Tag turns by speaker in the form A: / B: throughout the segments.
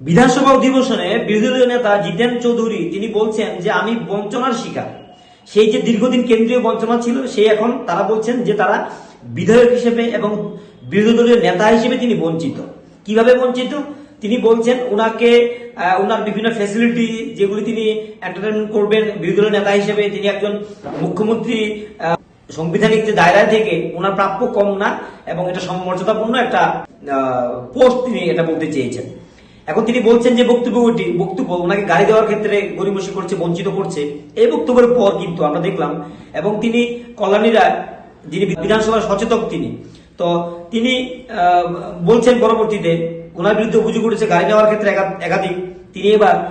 A: বিধানসভা অধিবেশনে বিরোধী দলীয় নেতা জিতেন চৌধুরী, তিনি বলছেন যে, আমি বঞ্চনার শিকার। সেই যে দীর্ঘদিন কেন্দ্রীয় বঞ্চনা ছিল, সেই এখন তারা বলছেন যে, তারা বিধায়ক হিসেবে এবং বিরোধী দলীয় নেতা হিসেবে তিনি বঞ্চিত। কীভাবে বঞ্চিত? তিনি বলছেন, ওনাকে ওনার বিভিন্ন ফ্যাসিলিটি যেগুলি তিনি এন্টারটেনমেন্ট করবেন বিরোধী দলীয় নেতা হিসেবে, তিনি একজন মুখ্যমন্ত্রী সাংবিধানিক যে দায়রা থেকে ওনার প্রাপ্য কম না এবং এটা সমমর্যাদাপূর্ণ একটা পোস্ট তিনি এটা বলতে চেয়েছেন। এখন তিনি বলছেন যে বক্তব্যটি বক্তব্য ওনাকে গাড়ি দেওয়ার ক্ষেত্রে গরিমসি করছে, বঞ্চিত করছে, এই বক্তব্যের পর কিন্তু আমরা দেখলাম এবং তিনি কল্যাণীরা, যিনি বিধানসভার সচেতক তিনি, তো তিনি বলছেন পরবর্তীতে, ওনার বিরুদ্ধে অভিযোগ উঠেছে গাড়ি নেওয়ার ক্ষেত্রে একা- একাধিক। তিনি এবার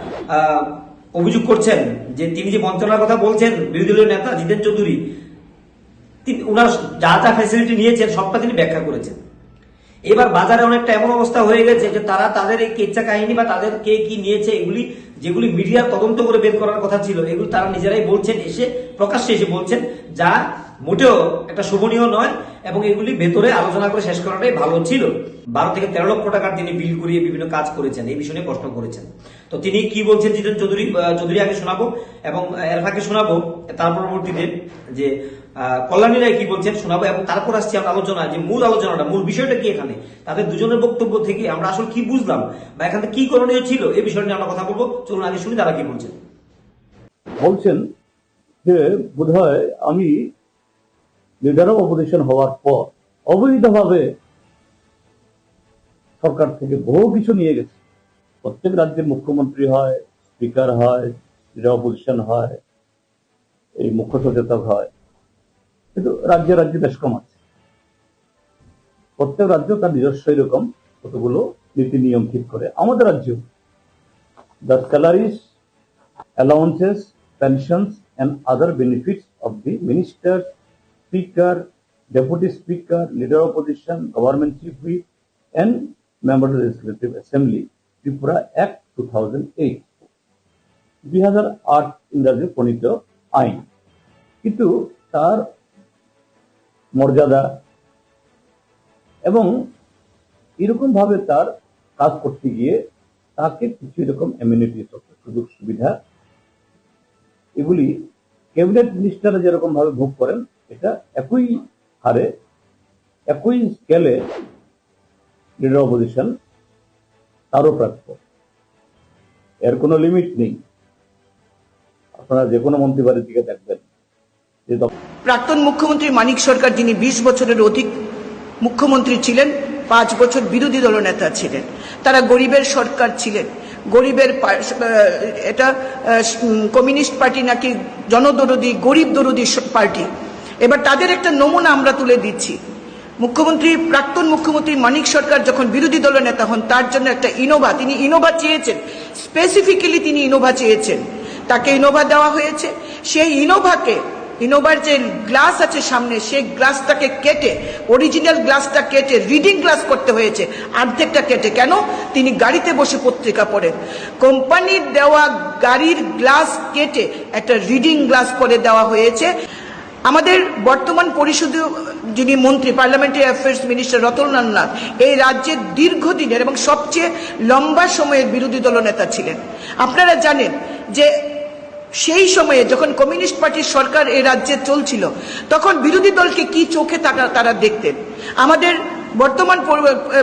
A: অভিযোগ করছেন যে তিনি যে বঞ্চনার কথা বলছেন, বিরোধী দলীয় নেতা জিতেন চৌধুরী, তিনি ওনার যা যা ফ্যাসিলিটি নিয়েছেন, সবটা তিনি ব্যাখ্যা করেছেন। এবার বাজারে অনেকটা এমন অবস্থা হয়ে গেছে যে তারা তাদের এই কেচ্চা কাহিনী বা তাদের কে কি নিয়েছে এগুলি, যেগুলি মিডিয়া তদন্ত করে বের করার কথা ছিল, এগুলি তারা নিজেরাই বলছেন, এসে প্রকাশ্যে এসে বলছেন, যা মোটেও একটা শোভনীয় নয়। এবং এগুলি ভেতরে আলোচনা করে শেষ করাটাই ভালো ছিল। বারো থেকে তেরো লক্ষ টাকার তিনি বিল করিয়ে বিভিন্ন কাজ করেছেন, এই বিষয়ে প্রশ্ন করেছেন। তো তিনি কি বলছেন জিতেন চৌধুরী? চৌধুরী আগে শোনাবো এবং এর ফাঁকে শোনাবো, তার পরবর্তীতে যে কল্যাণী রায় কি বলছেন শোনাবো এবং তারপর আসছি আমরা আলোচনা, যে মূল আলোচনাটা, মূল বিষয়টা কি এখানে? তাদের দুজনের বক্তব্য থেকে আমরা আসলে কি বুঝলাম বা এখানে কি করণীয় ছিল এই বিষয় নিয়ে আমরা কথা বলব। চলুন আগে শুনি তারা কি বলছেন।
B: বলছেন যে বোধহয় আমি লিডার অফ অপোজিশন হওয়ার পর অবৈধভাবে সরকার থেকে বহু কিছু নিয়ে গেছে। প্রত্যেক রাজ্যের মুখ্যমন্ত্রী হয় স্পিকার হয় লিডার অপোজিশন হয় এই মুখ্য সচেতক হয়। কিন্তু রাজ্যে রাজ্যে বেশ কম আছে। প্রত্যেক রাজ্য তার নিজস্ব এরকম কতগুলো নীতি নিয়ম ঠিক করে। আমাদের রাজ্য the salaries, allowances, pensions, and other benefits of the minister, speaker, deputy speaker, leader of opposition, government chief whip, and member of the legislative assembly, Tripura Act 2008. দুই হাজার আট ইংরাজি প্রণীত আইন কিন্তু তার মর্যাদা এবং এরকম ভাবে তার কাজ করতে গিয়ে তাকে কিছু এরকম এমিউনিটি সুযোগ সুবিধা এগুলি ক্যাবিনেট মিনিস্টাররা যেরকম ভাবে ভোগ করেন এটা একই হারে, একই স্কেলে লিডার অপোজিশন তারও প্রাপ্য। এর কোনো লিমিট নেই। আপনারা যে কোনো মন্ত্রী বাড়ির দিকে দেখবেন।
C: প্রাক্তন মুখ্যমন্ত্রী মানিক সরকার, যিনি বিশ বছরের অধিক মুখ্যমন্ত্রী ছিলেন, পাঁচ বছর বিরোধী দলনেতা ছিলেন। তারা গরিবের সরকার ছিলেন। গরিবের এটা কমিউনিস্ট পার্টি নাকি জনদরদি, গরিব দরদি পার্টি। এবার তাদের একটা নমুনা আমরা তুলে দিচ্ছি। মুখ্যমন্ত্রী, প্রাক্তন মুখ্যমন্ত্রী মানিক সরকার যখন বিরোধী দলের নেতা হন, তার জন্য একটা ইনোভা, তিনি ইনোভা চেয়েছেন। স্পেসিফিক্যালি তিনি ইনোভা চেয়েছেন। তাকে ইনোভা দেওয়া হয়েছে। সেই ইনোভাকে, ইনোভার যে গ্লাস আছে সামনে, সেই গ্লাসটাকে কেটে অরিজিনাল গ্লাসটা কেটে রিডিং গ্লাস করতে হয়েছে। অর্ধেকটা কেটে। কেন? তিনি গাড়িতে বসে পত্রিকা পড়েন। কোম্পানির দেওয়া গাড়ির গ্লাস কেটে একটা রিডিং গ্লাস করে দেওয়া হয়েছে। আমাদের বর্তমান পরিষদ, যিনি মন্ত্রী parliamentary affairs minister Ratanlal Nath, এই রাজ্যের দীর্ঘদিনের এবং সবচেয়ে লম্বা সময়ের বিরোধী দলনেতা ছিলেন। আপনারা জানেন যে সেই সময়ে যখন কমিউনিস্ট পার্টির সরকার এই রাজ্যে চলছিল, তখন বিরোধী দলকে কি চোখে তারা তারা দেখতেন। আমাদের বর্তমান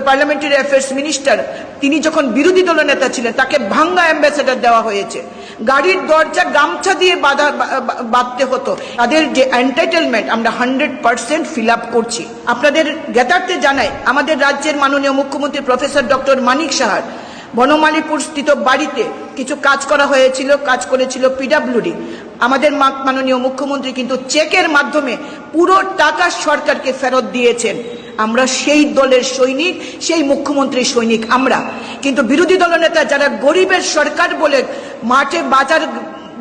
C: পার্লামেন্টারি অ্যাফেয়ার্স মিনিস্টার তিনি যখন বিরোধী দলের নেতা ছিলেন, তাকে ভাঙ্গা অ্যাম্বাসেডার দেওয়া হয়েছে। গাড়ির দরজা গামছা দিয়ে বাঁধা বাঁধতে হতো। তাদের যে এন্টাইটেলমেন্ট আমরা হান্ড্রেড পার্সেন্ট ফিল আপ করছি। আপনাদের জ্ঞাতার্থে জানাই, আমাদের রাজ্যের মাননীয় মুখ্যমন্ত্রী প্রফেসর ডক্টর মানিক সাহার বনমালীপুর স্থিত বাড়িতে কিছু কাজ করা হয়েছিল, কাজ করেছিল পিডাব্লিউডি আমাদের মাননীয় মুখ্যমন্ত্রী কিন্তু চেকের মাধ্যমে পুরো টাকা সরকারকে ফেরত দিয়েছেন। আমরা সেই দলের সৈনিক, সেই মুখ্যমন্ত্রীর সৈনিক আমরা। কিন্তু বিরোধী দলনেতা যারা গরিবের সরকার বলে মাঠে বাজার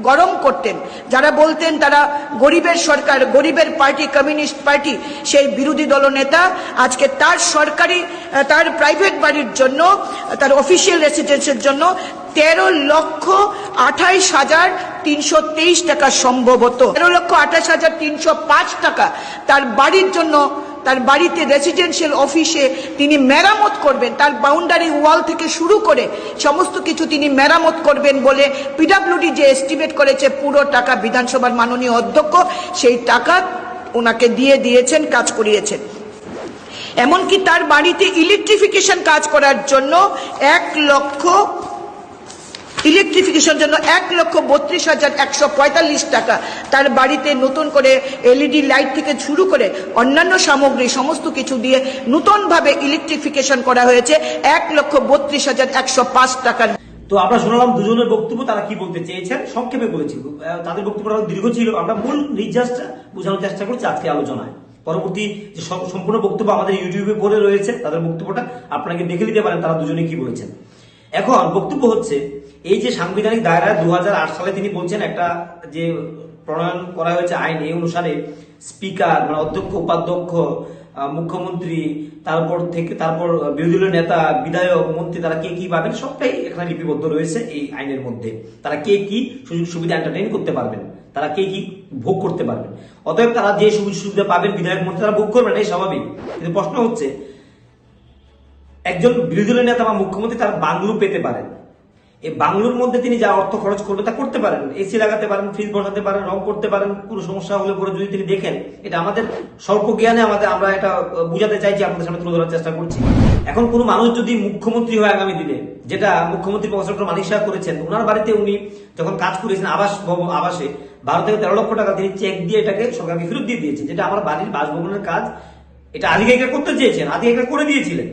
C: গরম করতেন, যারা বলতেন তারা গরিবের সরকার, গরিবের পার্টি, কমিউনিস্ট পার্টি, সেই বিরোধী দলনেতা আজকে তার সরকারি, তার প্রাইভেট বাড়ির জন্য, তার অফিসিয়াল রেসিডেন্সের জন্য তেরো লক্ষ আঠাইশ হাজার তিনশো তেইশ টাকা সম্ভবত। তেরো লক্ষ আঠাশ হাজার তিনশো পাঁচ টাকা তার বাড়ির জন্য তার বাড়িতে রেসিডেন্সিয়াল অফিসে তিনি মেরামত করবেন, তার বাউন্ডারি ওয়াল থেকে শুরু করে সমস্ত কিছু তিনি মেরামত করবেন বলে পিডাব্লিউডি যে এস্টিমেট করেছে, পুরো টাকা বিধানসভার মাননীয় অধ্যক্ষ সেই টাকা ওনাকে দিয়ে দিয়েছেন, কাজ করিয়েছেন। এমনকি তার বাড়িতে ইলেকট্রিফিকেশন কাজ করার জন্য এক লক্ষ ইলেকট্রিফিকেশন জন্য এক লক্ষ বত্রিশ হাজার একশো পঁয়তাল্লিশ টাকা। তার বাড়িতে নতুন করে এলইডি লাইট থেকে শুরু করে অন্যান্য সামগ্রী, সমস্ত কিছু দিয়ে নতুনভাবে ইলেকট্রিফিকেশন করা হয়েছে। এক লক্ষ বত্রিশ হাজার একশো পাঁচ টাকার।
A: তো আমরা শোনালাম দুজনের বক্তব্য, তারা কি বলতে চেয়েছেন? সংক্ষেপে বলেছি। তাদের বক্তব্যটা দীর্ঘ ছিল। আমরা মূল নির্যাসটা বোঝানোর চেষ্টা করছি আজকে আলোচনায়। পরবর্তী যে সম্পূর্ণ বক্তব্য আমাদের ইউটিউবে পড়ে রয়েছে, তাদের বক্তব্যটা আপনাকে দেখে নিতে পারেন, তারা দুজনে কি বলেছেন। এখন বক্তব্য হচ্ছে এই যে সাংবিধানিক দায়রা দু হাজার আট সালে তিনি বলছেন একটা যে প্রণয়ন করা হয়েছে আইন, এই অনুসারে স্পিকার মানে অধ্যক্ষ, উপাধ্যক্ষ মুখ্যমন্ত্রী, তারপর থেকে, তারপর বিরোধী দলের নেতা, বিধায়ক, মন্ত্রী, তারা কে কি পাবেন সবটাই এখানে লিপিবদ্ধ রয়েছে এই আইনের মধ্যে। তারা কে কি সুযোগ সুবিধা এন্টারটেইন করতে পারবেন? তারা কে কি ভোগ করতে পারবেন? অতএব তারা যে সুযোগ সুবিধা পাবেন বিধায়ক, মন্ত্রী, তারা ভোগ করবেন এই স্বাভাবিক। কিন্তু প্রশ্ন হচ্ছে, একজন বিরোধী দলের নেতা বা মুখ্যমন্ত্রী তার বাংলো পেতে পারেন। এই বাংলোর মধ্যে তিনি যা অর্থ খরচ করবে তা করতে পারেন। এসি লাগাতে পারেন ফ্রিজ বসাতে পারেন, রং করতে পারেন, কোনো সমস্যা হলে পরে যদি তিনি দেখেন, এটা আমাদের স্বল্প জ্ঞানে আমাদের আমরা এটা বুঝাতে চাইছি আপনাদের সামনে তুলে ধরার চেষ্টা করছি। এখন কোনো মানুষ যদি মুখ্যমন্ত্রী হয় আগামী দিনে, যেটা মুখ্যমন্ত্রী প্রফেসর ডক্টর মানিক সাহা করেছেন, ওনার বাড়িতে উনি যখন কাজ করেছেন আবাস ভবন, আবাসে, বারো থেকে তেরো লক্ষ টাকা তিনি চেক দিয়ে এটাকে সরকারকে ফেরত দিয়ে দিয়েছেন, যেটা আমার বাড়ির বাসভবনের কাজ, এটা আধিকারিকরা করতে চেয়েছেন, আধিকারিকরা করে দিয়েছিলেন।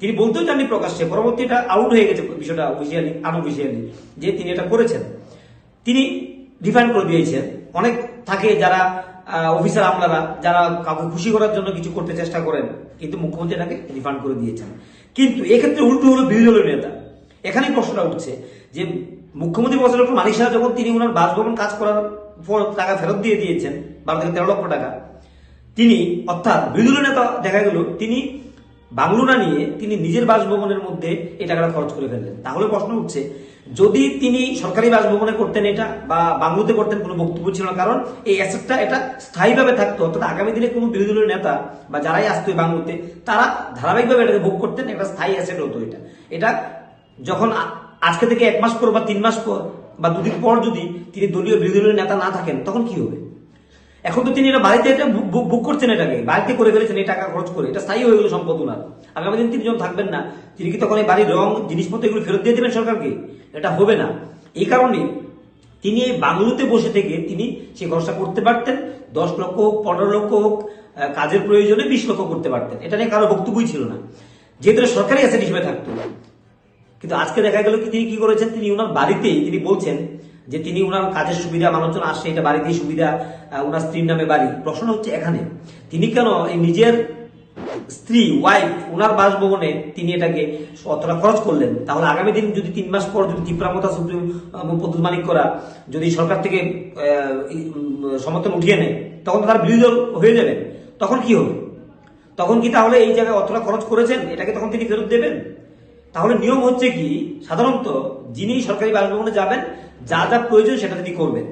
A: তিনি বলতেও চাননি প্রকাশ্যে পরবর্তী এটা আউট হয়ে গেছে বিষয়টা অফিসিয়ালি আনঅফিসিয়ালি যে তিনি এটা করেছেন। তিনি রিফাইন্ড করে দিয়েছেন। অনেক থাকে যারা অফিসার আমলারা, যারা কাউকে খুশি করার জন্য কিছু করতে চেষ্টা করেন, কিন্তু মুখ্যমন্ত্রী এটাকে রিফান্ড করে দিয়েছেন। কিন্তু এক্ষেত্রে উল্টো হলো বিরোধী দলের নেতা। এখানেই প্রশ্নটা উঠছে যে মুখ্যমন্ত্রী বছর ডক্টর মানিক সাহা যখন তিনি ওনার বাসভবন কাজ করার পর টাকা ফেরত দিয়ে দিয়েছেন, বারো থেকে তেরো লক্ষ টাকা, তিনি অর্থাৎ বিরোধী নেতা দেখা গেল, তিনি বাংলো না নিয়ে তিনি নিজের বাসভবনের মধ্যে এই টাকাটা খরচ করে ফেললেন। তাহলে প্রশ্ন উঠছে যদি তিনি সরকারি বাসভবনে করতেন এটা বা বাংলোতে করতেন কোনো বক্তব্য ছিল না, কারণ এই অ্যাসেটটা এটা স্থায়ীভাবে থাকতো, অর্থাৎ আগামী দিনে কোনো বিরোধী দলের নেতা বা যারাই আসতো বাংলোতে, তারা ধারাবাহিকভাবে এটাকে ভোগ করতেন, একটা স্থায়ী অ্যাসেট হতো এটা। এটা যখন আজকে থেকে এক মাস পর বা তিন মাস পর বা দুদিন পর যদি তিনি দলীয় বিরোধী দলের নেতা না থাকেন, তখন কি হবে? এখন তো তিনি এটা বাড়িতে এটা বুক- করছেন এটাকে, বাড়িতে করে ফেলেছেন এই টাকা খরচ করে। এটা স্থায়ী হয়ে গেল সম্পদ ওনার। আগামী দিন তিনি যখন থাকবেন না। তিনি কি তখন এই বাড়ির রং, জিনিসপত্র এগুলো ফেরত দিয়ে দেবেন সরকারকে? এটা হবে না। এই কারণে তিনি এই বাংলোতে বসে থেকে তিনি সেই খরচটা করতে পারতেন। দশ লক্ষ হোক, পনেরো লক্ষ হোক কাজের প্রয়োজনে বিশ লক্ষ করতে পারতেন। এটা নিয়ে কারও বক্তব্যই ছিল না। যেহেতু সরকারি অ্যাসেট হিসেবে থাকতো। কিন্তু আজকে দেখা গেল কি তিনি কি করেছেন? তিনি ওনার বাড়িতেই তিনি বলছেন যে তিনি ওনার কাজের সুবিধা, মানুষজন আসছে এটা বাড়িতেই সুবিধা ওনার স্ত্রীর নামে বাড়ি। প্রশ্ন হচ্ছে এখানে, তিনি কেন এই নিজের স্ত্রী ওয়াইফ ওনার বাসভবনে তিনি এটাকে অতটা খরচ করলেন? তাহলে আগামী দিন যদি তিন মাস পর যদি তীব্রামতা সুপ্রিম প্রদ্যুৎ মানিক করা যদি সরকার থেকে সমর্থন উঠিয়ে নেয়, তখন তার বিরোধী হয়ে যাবে। তখন কি হবে? তখন কি তাহলে এই জায়গায় অতটা খরচ করেছেন? এটাকে তখন তিনি ফেরত দেবেন? তাহলে নিয়ম হচ্ছে কি, সাধারণত যিনি সরকারি বাসভবনে যাবেন যা যা প্রয়োজন সেটা তিনি করবেন।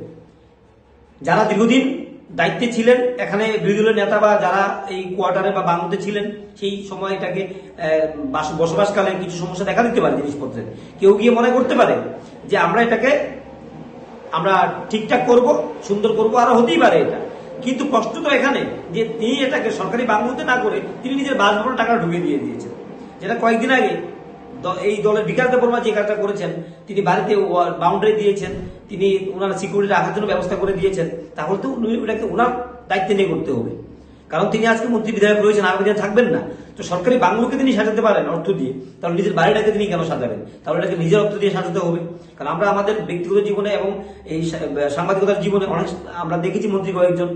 A: যারা দীর্ঘদিন দায়িত্বে ছিলেন, এখানে বিরোধী দলের নেতা বা যারা এই কোয়ার্টারে বা বাংলোতে ছিলেন, সেই সময় এটাকে বাস- বসবাসকালে কিছু সমস্যা দেখা দিতে পারে জিনিসপত্রের কেউ গিয়ে মনে করতে পারে যে আমরা এটাকে, আমরা ঠিকঠাক করব, সুন্দর করব, আরও হতেই পারে এটা। কিন্তু প্রশ্ন তো এখানে যে তিনি এটাকে সরকারি বাংলোতে না করে তিনি নিজের বাসভবনে টাকা ঢুকিয়ে দিয়ে দিয়েছেন। যেটা কয়েকদিন আগে এই দলের বিকাশ দেবর্মা যে কাজটা করেছেন, তিনি বাড়িতে বাউন্ডারি দিয়েছেন, তিনি ওনার সিকিউরিটি রাখার জন্য ব্যবস্থা করে দিয়েছেন, তাহলে তো উনি ওটাকে ওনার দায়িত্বে নিয়ে করতে হবে। কারণ তিনি আজকে মন্ত্রী বিধায়ক রয়েছেন আগামী দিনে থাকবেন না। তো সরকারি বাংলোকে তিনি সাজাতে পারেন অর্থ দিয়ে, তাহলে নিজের বাড়িটাকে তিনি কেন সাজাবেন? তাহলে এটাকে নিজের অর্থ দিয়ে সাজাতে হবে। কারণ আমরা আমাদের ব্যক্তিগত জীবনে এবং এই সাংবাদিকতার জীবনে অনেক, আমরা দেখেছি মন্ত্রী কয়েকজন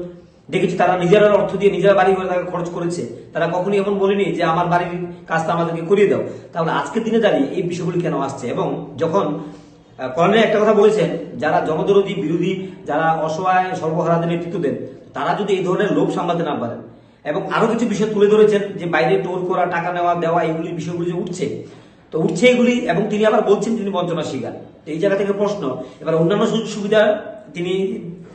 A: দেখেছি তারা নিজেরা অর্থ দিয়ে নিজেরা বাড়ি করে তাকে খরচ করেছে। তারা কখনই এমন বলেনি যে আমার বাড়ির কাজটা আমাদেরকে করিয়ে দাও। তাহলে আজকের দিনে দাঁড়িয়ে এই বিষয়গুলি কেন আসছে? এবং যখন কর্নেল একটা কথা বলেছেন, যারা জনদরদী, বিরোধী, যারা অসহায়, সর্বহারাদের নেতৃত্ব দেন, তারা যদি এই ধরনের লোভ সামলাতে না পারেন, এবং আরও কিছু বিষয় তুলে ধরেছেন যে বাইরে টোল করা, টাকা নেওয়া, দেওয়া, এগুলি বিষয়গুলি যে উঠছে, তো উঠছে এগুলি, এবং তিনি আবার বলছেন তিনি বঞ্চনা শিকার। তো এই জায়গা থেকে প্রশ্ন, এবার অন্যান্য সুযোগ সুবিধা তিনি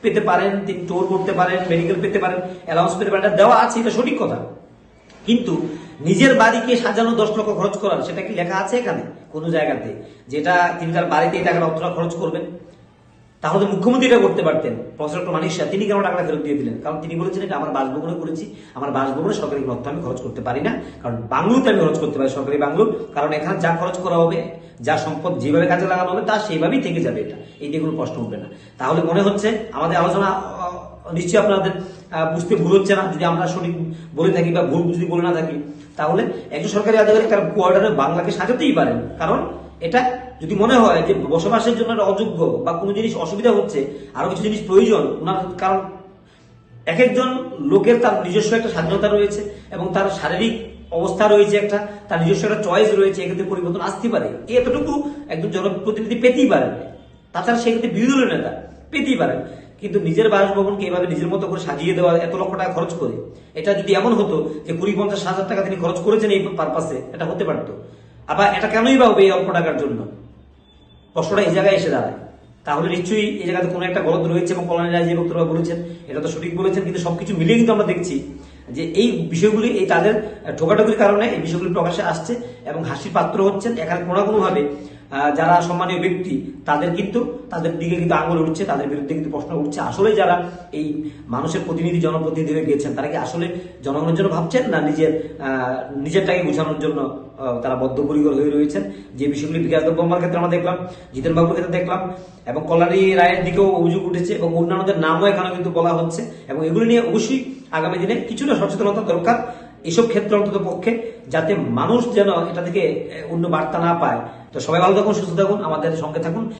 A: পেতে পারেন, তিনি টোর করতে পারেন মেডিকেল পেতে পারেন অ্যালাউন্স পেতে পারেন, এটা দেওয়া আছে, এটা সঠিক কথা। কিন্তু নিজের বাড়িকে সাজানো দশ লক্ষ খরচ করার, সেটা কি লেখা আছে এখানে? কোনো জায়গাতে। যেটা তিনি তার বাড়িতে এই অতটা খরচ করবেন। তাহলে মুখ্যমন্ত্রী এটা করতে পারতেন। প্রফেসর ডক্টর মানিক শাহ, তিনি কেন টাকাটা ফেরত দিয়ে দিলেন? কারণ তিনি বলেছেন এটা আমার বাসভবনে করেছি। আমার বাসভবনে সরকারি অর্থ আমি খরচ করতে পারি না। কারণ বাংলোতে আমি খরচ করতে পারি সরকারি বাংলো কারণ এখানে যা খরচ করা হবে, যা সম্পদ যেভাবে কাজে লাগানো হবে, তা সেইভাবেই থেকে যাবে এটা। এই নিয়ে কোনো প্রশ্ন উঠবে না। তাহলে মনে হচ্ছে, আমাদের আলোচনা নিশ্চয়ই আপনাদের বুঝতে ভুল হচ্ছে না। যদি আমরা সঠিক বলে থাকি বা ভুল যদি বলে না থাকি, তাহলে একজন সরকারি আধিকারিক তার কোয়ার্টারে বাংলাকে সাজাতেই পারেন। কারণ এটা যদি মনে হয় যে বসবাসের জন্য এটা অযোগ্য বা কোনো জিনিস অসুবিধা হচ্ছে, আরও কিছু জিনিস প্রয়োজন ওনার কারণ, এক একজন লোকের তার নিজস্ব একটা স্বাধীনতা রয়েছে এবং তার শারীরিক অবস্থা রয়েছে একটা, তার নিজস্ব একটা চয়েস রয়েছে, এক্ষেত্রে পরিবর্তন আসতে পারে। এতটুকু একজন জনপ্রতিনিধি পেতেই পারেন। তাছাড়া সেক্ষেত্রে বিরোধী দলের নেতা, পেতেই পারেন। কিন্তু নিজের বাসভবনকে এভাবে নিজের মতো করে সাজিয়ে দেওয়া এত লক্ষ টাকা খরচ করে, এটা যদি এমন হতো যে কুড়ি পঞ্চাশ হাজার টাকা তিনি খরচ করেছেন এই পারপাসে এটা হতে পারতো। আবার এটা কেনই বা হবে এই অল্প টাকার জন্য? প্রশ্নটা এই জায়গায় এসে দাঁড়ায়। তাহলে নিশ্চয়ই এই জায়গাতে কোনো একটা গলদ রয়েছে এবং রায় যে বক্তব্য বলেছেন, এটা তো সঠিক বলেছেন, কিন্তু সবকিছু মিলিয়ে কিন্তু আমরা দেখছি যে এই বিষয়গুলি, এই তাদের ঠোকাঠকির কারণে এই বিষয়গুলি প্রকাশে আসছে এবং হাসির পাত্র হচ্ছেন, এখানে কোনো না কোনোভাবে যারা সম্মানীয় ব্যক্তি, তাদের কিন্তু, তাদের দিকে কিন্তু আঙুল উঠছে, তাদের বিরুদ্ধে কিন্তু প্রশ্ন উঠছে। আসলে যারা এই মানুষের প্রতিনিধি জনপ্রতিনিধি হয়ে গেছেন তারা কি আসলে জনগণের জন্য ভাবছেন না নিজের নিজেরটাকে বোঝানোর জন্য তারা বদ্ধপরিকর হয়ে রয়েছেন? যে বিষয়গুলি বিকাশ বর্মার ক্ষেত্রে আমরা দেখলাম, জিতেন বাবুর ক্ষেত্রে দেখলাম, এবং কল্যাণী রায়ের দিকেও অভিযোগ উঠেছে, এবং অন্যান্যদের নামও এখানে কিন্তু বলা হচ্ছে, এবং এগুলি নিয়ে অবশ্যই আগামী দিনে কিছুটা সচেতনতা দরকার। এসব ক্ষেত্রে অন্তত পক্ষে যাতে মানুষ যেন এটা থেকে অন্য বার্তা না পায়। তো সবাই ভালো থাকুন, সুস্থ থাকুন, আমাদের সঙ্গে থাকুন।